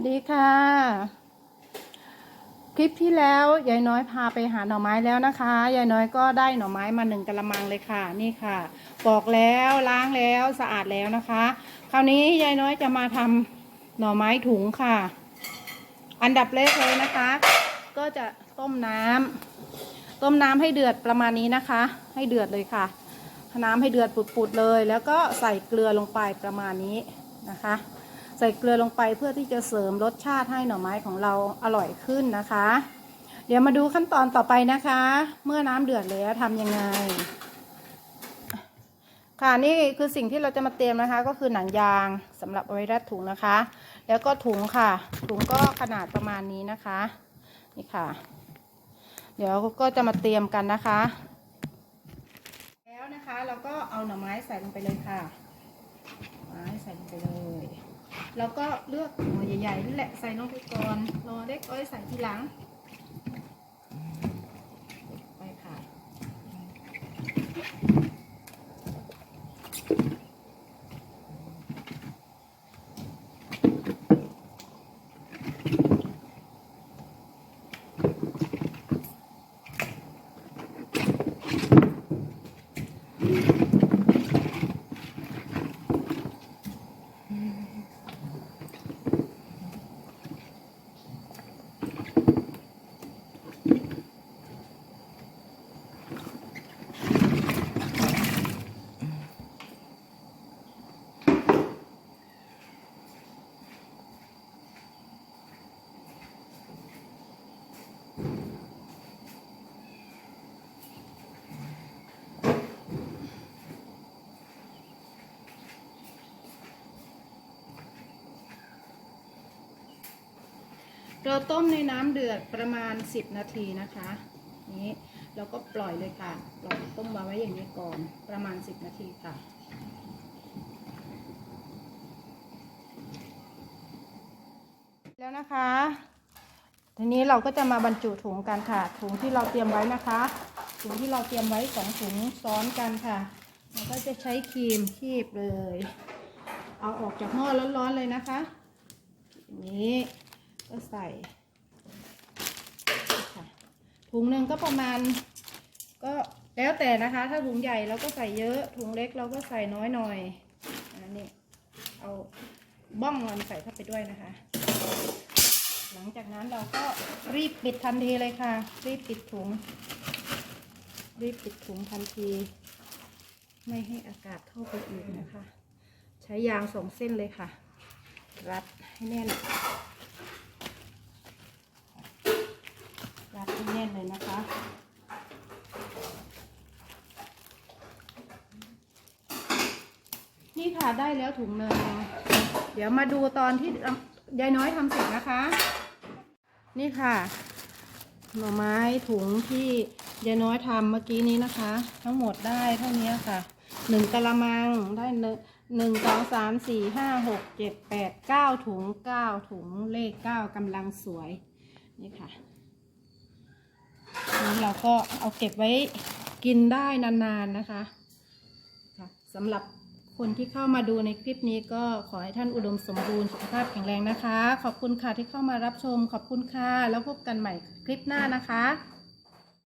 วัสดีค่ะ คลิปที่แล้วยายน้อยพาไปหาหน่อไม้แล้วนะคะยายน้อยก็ได้หน่อไม้มาหนึ่งกะละมังเลยค่ะ นี่ค่ะ ปอกแล้วล้างแล้วสะอาดแล้วนะคะ คราวนี้ยายน้อยจะมาทำหน่อไม้ถุงค่ะ อันดับแรกเลยนะคะ ก็จะต้มน้ำต้มน้ำให้เดือดประมาณนี้นะคะ ให้เดือดเลยค่ะ น้ำให้เดือดปุดๆเลย แล้วก็ใส่เกลือลงไปประมาณนี้นะคะ ใส่เกลือลงไปเพื่อที่จะเสริมรสชาติให้หน่อไม้ของเราอร่อยขึ้นนะคะ เดี๋ยวมาดูขั้นตอนต่อไปนะคะ เมื่อน้ำเดือดแล้วทำยังไง ค่ะนี่คือสิ่งที่เราจะมาเตรียมนะคะ ก็คือหนังยางสำหรับเอาไว้รัดถุงนะคะ แล้วก็ถุงค่ะ ถุงก็ขนาดประมาณนี้นะคะ นี่ค่ะ เดี๋ยวก็จะมาเตรียมกันนะคะ แล้วนะคะเราก็เอาหน่อไม้ใส่ลงไปเลยค่ะไม้ใส่ลงไปเลย แล้วก็เลือกหัวใหญ่ๆนี่แหละใส่ลงไปก่อนรอเล็กอ้อยใส่ทีหลัง ไปค่ะ เราต้มในน้ำเดือดประมาณ 10 นาทีนะคะนี้เราก็ปล่อยเลยค่ะ ปล่อยต้มมาไว้อย่างนี้ก่อนประมาณ 10 นาทีค่ะ แล้วนะคะ ทีนี้เราก็จะมาบรรจุถุงกันค่ะ ถุงที่เราเตรียมไว้นะคะ ถุงที่เราเตรียมไว้สองถุงซ้อนกันค่ะเราก็จะใช้ครีมคีบเลย เอาออกจากหม้อร้อนๆเลยนะคะนี้ ก็ใส่ค่ะถุงหนึ่งก็ประมาณ ก็แล้วแต่นะคะ ถ้าถุงใหญ่เราก็ใส่เยอะ ถุงเล็กเราก็ใส่น้อยหน่อยอันนี้เอาบ้องมันใส่เข้าไปด้วยนะคะ หลังจากนั้นเราก็รีบปิดทันทีเลยค่ะ รีบปิดถุง รีบปิดถุงทันที ไม่ให้อากาศเข้าไปอีกนะคะ ใช้ยางสองเส้นเลยค่ะ รัดให้แน่น รัดให้แน่นเลยนะคะ นี่ ค่ะได้แล้วถุงเนยเดี๋ยวมาดูตอนที่ยายน้อยทำเสร็จนะคะ นี่ค่ะ หน่อไม้ถุงที่ยายน้อยทำเมื่อกี้นี้นะคะ ทั้งหมดได้เท่านี้ค่ะหนึ่งกะละมังได้หนึ่งหนึ่งสองสามสี่ห้าหกเจ็ดแปดเก้าถุงเก้าถุงเลขเก้ากำลังสวยนี่ค่ะนี้เราก็เอาเก็บไว้กินได้นานๆนะคะสำหรับ คนที่เข้ามาดูในคลิปนี้ก็ขอให้ท่านอุดมสมบูรณ์สุขภาพแข็งแรงนะคะ ขอบคุณค่ะที่เข้ามารับชม ขอบคุณค่ะ แล้วพบกันใหม่คลิปหน้านะคะ